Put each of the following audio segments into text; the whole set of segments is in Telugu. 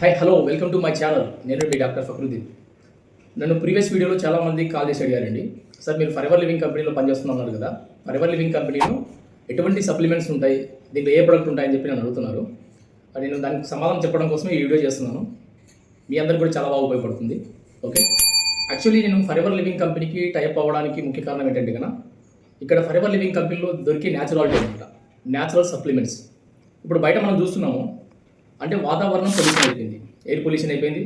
Hi hello welcome to my channel నేను మీ డాక్టర్ ఫక్రుద్దీన్. నన్ను ప్రీవియస్ వీడియోలో చాలా మంది కాల్ చేసి అడిగారండి. సార్ మీరు ఫరెవర్ లివింగ్ కంపెనీలో పనిచేస్తున్నారు కదా. ఫర్ ఎవర్ లివింగ్ కంపెనీలో ఎటువంటి సప్లిమెంట్స్ ఉంటాయి? దీంట్లో ఏ ప్రొడక్ట్ ఉంటాయని చెప్పి నన్ను అడుగుతున్నారు. నేను దానికి సమాధానం చెప్పడం కోసం ఈ వీడియో చేస్తున్నాను. మీ అందరికి కూడా చాలా బాగా ఉపయోగపడుతుంది. ఓకే యాక్చువల్లీ నేను ఫరెవర్ లివింగ్ కంపెనీకి టైప్ అవ్వడానికి ముఖ్య కారణం ఏంటంటే కన్నా ఇక్కడ ఫరెవర్ లివింగ్ కంపెనీలో దొరికే న్యాచురాలిటీ అనమాట న్యాచురల్ సప్లిమెంట్స్ ఇప్పుడు బయట మనం చూస్తున్నాము అంటే వాతావరణం పొల్యూషన్ అయిపోయింది. ఎయిర్ పొల్యూషన్ అయిపోయింది.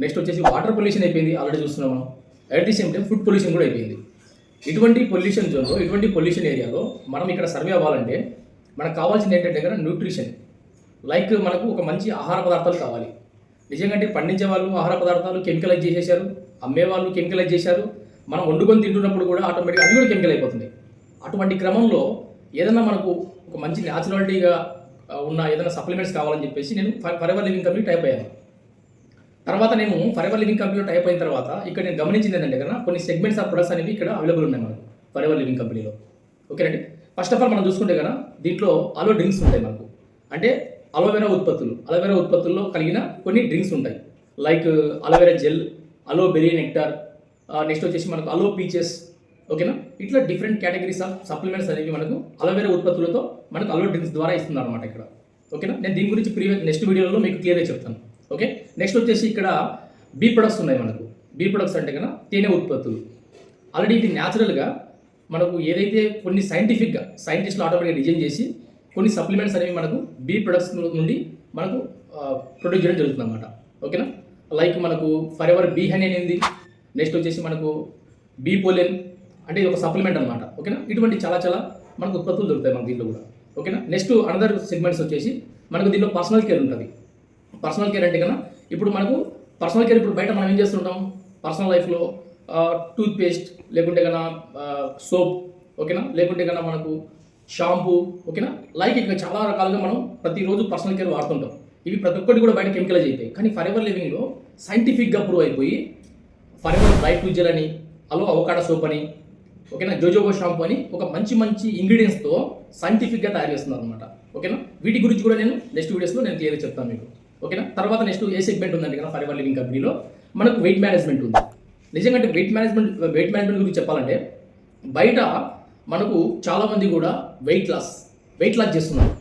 నెక్స్ట్ వచ్చేసి వాటర్ పొల్యూషన్ అయిపోయింది. ఆల్రెడీ చూస్తున్నాం మనం. At the same time food pollution కూడా అయిపోయింది. ఇటువంటి పొల్యూషన్ జోన్లో ఇటువంటి పొల్యూషన్ ఏరియాలో మనం ఇక్కడ సర్వే అవ్వాలంటే మనకు కావాల్సింది ఏంటంటే కదా న్యూట్రిషన్ లైక్ మనకు ఒక మంచి ఆహార పదార్థాలు కావాలి. నిజంగా అంటే పండించే వాళ్ళు ఆహార పదార్థాలు కెమికలైజ్ చేసేసారు అమ్మే వాళ్ళు కెమికలైజ్ చేశారు. మనం వండుకొని తింటున్నప్పుడు కూడా ఆటోమేటిక్గా అవి కూడా కెమికల్ అయిపోతున్నాయి. అటువంటి క్రమంలో ఏదైనా మనకు ఒక మంచి న్యాచురాలిటీగా ఉన్న ఏదైనా సప్లిమెంట్స్ కావాలని చెప్పేసి నేను Forever Living company tie up అయ్యాను. తర్వాత నేను ఫరెవర్ లివింగ్ కంపెనీలో టైప్ అయిన తర్వాత ఇక్కడ నేను గమనించింది ఏంటంటే కదా కొన్ని సెగ్మెంట్స్ ఆఫ్ ప్రొడక్ట్స్ అనేవి ఇక్కడ అవైలబుల్ ఉన్నాయి మనకు ఎవర్ లివింగ్ కంపెనీలో ఓకేనండి ఫస్ట్ ఆఫ్ ఆల్ మనం చూసుకుంటే కదా దీంట్లో అలో డ్రింక్స్ ఉంటాయి మనకు. అంటే అలోవెరా ఉత్పత్తులు అలోవెరా ఉత్పత్తుల్లో కలిగిన కొన్ని డ్రింక్స్ ఉంటాయి. Like aloe vera gel aloe berry nectar next వచ్చేసి మనకు అలో పీచెస్ ఓకేనా? ఇట్లా డిఫరెంట్ కేటగిరీస్ ఆఫ్ సప్లిమెంట్స్ అనేవి మనకు అలోవెరా ఉత్పత్తులతో మనకు అలో డ్రింక్స్ ద్వారా ఇస్తున్నారు అనమాట ఇక్కడ. ఓకేనా? నేను దీని గురించి ప్రీవియస్ నెక్స్ట్ వీడియోలో మీకు క్లియర్గా చెప్తాను. ఓకే? నెక్స్ట్ వచ్చేసి ఇక్కడ బీ ప్రొడక్ట్స్ ఉన్నాయి మనకు. బీ ప్రొడక్ట్స్ అంటే కన్నా తేనె ఉత్పత్తులు. ఆల్రెడీ ఇది న్యాచురల్గా మనకు ఏదైతే కొన్ని సైంటిఫిక్గా సైంటిస్టులు ఆటోమేటిక్గా డిజైన్ చేసి కొన్ని సప్లిమెంట్స్ అనేవి మనకు బీ ప్రొడక్ట్స్ నుండి మనకు ప్రొడ్యూస్ చేయడం జరుగుతుంది అనమాట ఓకేనా? లైక్ మనకు ఫర్ ఎవర్ బీ హనీ అనేది నెక్స్ట్ వచ్చేసి మనకు బీ పోలెన్ అంటే ఇది ఒక సప్లిమెంట్ అనమాట ఓకేనా? ఇటువంటి చాలా చాలా మనకు ఉత్పత్తులు దొరుకుతాయి మనకు దీంట్లో కూడా. ఓకేనా? నెక్స్ట్ అనదర్ సెగ్మెంట్స్ వచ్చేసి మనకు దీంట్లో పర్సనల్ కేర్ ఉంటుంది. పర్సనల్ కేర్ అంటే కన్నా ఇప్పుడు మనకు పర్సనల్ కేర్ ఇప్పుడు బయట మనం ఏం చేస్తుంటాం? పర్సనల్ లైఫ్లో టూత్ పేస్ట్ లేకుంటే కన్నా సోప్ ఓకేనా? లేకుంటే కన్నా మనకు షాంపూ ఓకేనా? లైక్ ఇక చాలా రకాలుగా మనం ప్రతిరోజు పర్సనల్ కేర్ వాడుతుంటాం. ఇవి ప్రతి ఒక్కటి కూడా బయట కెమికలైజ్ అయిపోయి కానీ ఫర్ ఎవర్ లివింగ్లో సైంటిఫిక్గా ప్రూవ్ అయిపోయి ఫర్ ఎవర్ లైఫ్ ఫ్రూట్ అని అలో అవకాడో సోప్ అని ఓకేనా? జోజోబో షాంపూ అని ఒక మంచి మంచి ఇంగ్రీడియంట్స్తో సైంటిఫిక్గా తయారు చేస్తున్నారు అనమాట ఓకేనా? వీటి గురించి కూడా నేను నెక్స్ట్ వీడియోస్లో నేను క్లియర్గా చెప్తాను మీకు. ఓకేనా? తర్వాత నెక్స్ట్ ఏ సెగ్మెంట్ ఉందండి కదా ఫర్ ఎవర్ లివింగ్ కంపెనీలో మనకు వెయిట్ మేనేజ్మెంట్ ఉంది. నిజంగా అంటే వెయిట్ మేనేజ్మెంట్ వెయిట్ మేనేజ్మెంట్ గురించి చెప్పాలంటే బయట మనకు చాలామంది కూడా వెయిట్ లాస్ వెయిట్ లాస్ చేస్తున్నారు.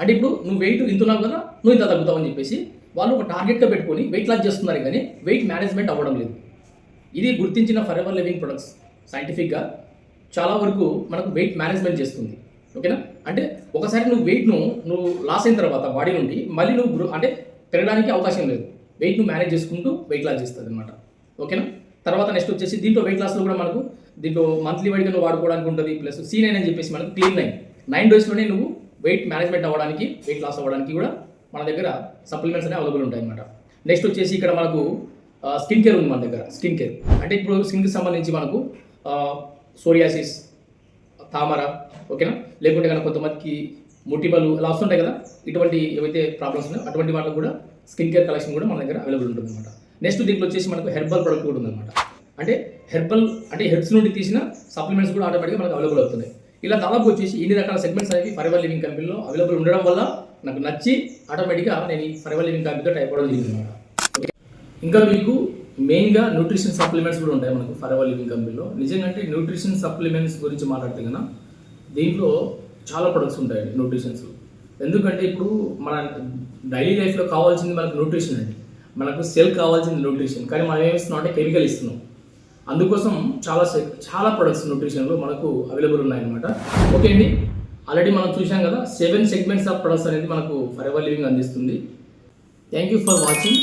అంటే ఇప్పుడు నువ్వు వెయిట్ ఇంతున్నావు కదా నువ్వు ఇంత తగ్గుతావు అని చెప్పేసి వాళ్ళు ఒక టార్గెట్గా పెట్టుకొని వెయిట్ లాస్ చేస్తున్నారు కానీ వెయిట్ మేనేజ్మెంట్ అవ్వడం లేదు. ఇది గుర్తించిన ఫర్ ఎవర్ లివింగ్ ప్రొడక్ట్స్ సైంటిఫిక్గా చాలా వరకు మనకు వెయిట్ మేనేజ్మెంట్ చేస్తుంది. ఓకేనా అంటే ఒకసారి నువ్వు వెయిట్ను నువ్వు లాస్ అయిన తర్వాత బాడీ నుండి మళ్ళీ నువ్వు అంటే పెరగడానికి అవకాశం లేదు. వెయిట్ను మేనేజ్ చేసుకుంటూ వెయిట్ లాస్ చేస్తుంది అనమాట ఓకేనా తర్వాత నెక్స్ట్ వచ్చేసి దీంట్లో వెయిట్ లాస్లో కూడా మనకు దీంట్లో మంత్లీ వైడ్గా నువ్వు వాడుకోవడానికి ఉంటుంది ప్లస్ సీ నైన్ అని చెప్పేసి మనకు క్లీన్ నైన్ నైన్ డేస్లోనే నువ్వు వెయిట్ మేనేజ్మెంట్ అవ్వడానికి వెయిట్ లాస్ అవ్వడానికి కూడా మన దగ్గర సప్లిమెంట్స్ అనేవి అవైలబుల్ ఉంటాయి అనమాట నెక్స్ట్ వచ్చేసి ఇక్కడ మనకు స్కిన్ కేర్ ఉంది మన దగ్గర స్కిన్ కేర్ అంటే ఇప్పుడు స్కిన్కి సంబంధించి మనకు సోరియాసిస్ తామర ఓకేనా? లేకుంటే కనుక కొంతమందికి ముటిమలు అలా వస్తుంటాయి కదా ఇటువంటి ఏవైతే ప్రాబ్లమ్స్ ఉన్నాయో అటువంటి వాళ్ళకి కూడా స్కిన్ కేర్ కలెక్షన్ కూడా మన దగ్గర అవైలబుల్ ఉంటుంది అనమాట నెక్స్ట్ దీంట్లో వచ్చేసి మనకు హెర్బల్ ప్రొడక్ట్ కూడా ఉందన్నమాట అంటే హెర్బల్ అంటే హెర్బ్స్ నుండి తీసిన సప్లిమెంట్స్ కూడా ఆటోమేటిక్గా మనకు అవైలబుల్ అవుతున్నాయి. ఇలా దాదాపు వచ్చేసి ఇన్ని రకాల సెగ్మెంట్స్ అనేవి ఫరెవర్ లివింగ్ కంపెనీలో అవైలబుల్ ఉండడం వల్ల నాకు నచ్చి ఆటోమేటిక్గా నేను ఈ ఫరెవర్ లివింగ్ కంపెనీతో టైప్ అవ్వడం జరిగింది అనమాట ఓకే ఇంకా మీకు మెయిన్గా న్యూట్రిషన్ సప్లిమెంట్స్ కూడా ఉంటాయి మనకు ఫర్ ఎవర్ లివింగ్ కంపెనీలో. నిజంగా అంటే న్యూట్రిషన్ సప్లిమెంట్స్ గురించి మాట్లాడితే కన్నా దీంట్లో చాలా ప్రొడక్ట్స్ ఉంటాయండి న్యూట్రిషన్స్. ఎందుకంటే ఇప్పుడు మన డైలీ లైఫ్లో కావాల్సింది మనకు న్యూట్రిషన్ అండి. మనకు సెల్ కావాల్సింది న్యూట్రిషన్. కానీ మనం ఏమి ఇస్తున్నాం అంటే కెమికల్ ఇస్తున్నాం. అందుకోసం చాలా చాలా ప్రొడక్ట్స్ న్యూట్రిషన్లో మనకు అవైలబుల్ ఉన్నాయన్నమాట. ఓకే అండి? ఆల్రెడీ మనం చూసాం కదా సెవెన్ సెగ్మెంట్స్ ఆఫ్ ప్రొడక్ట్స్ అనేది మనకు ఫర్ ఎవర్ లివింగ్ అందిస్తుంది. Thank you for watching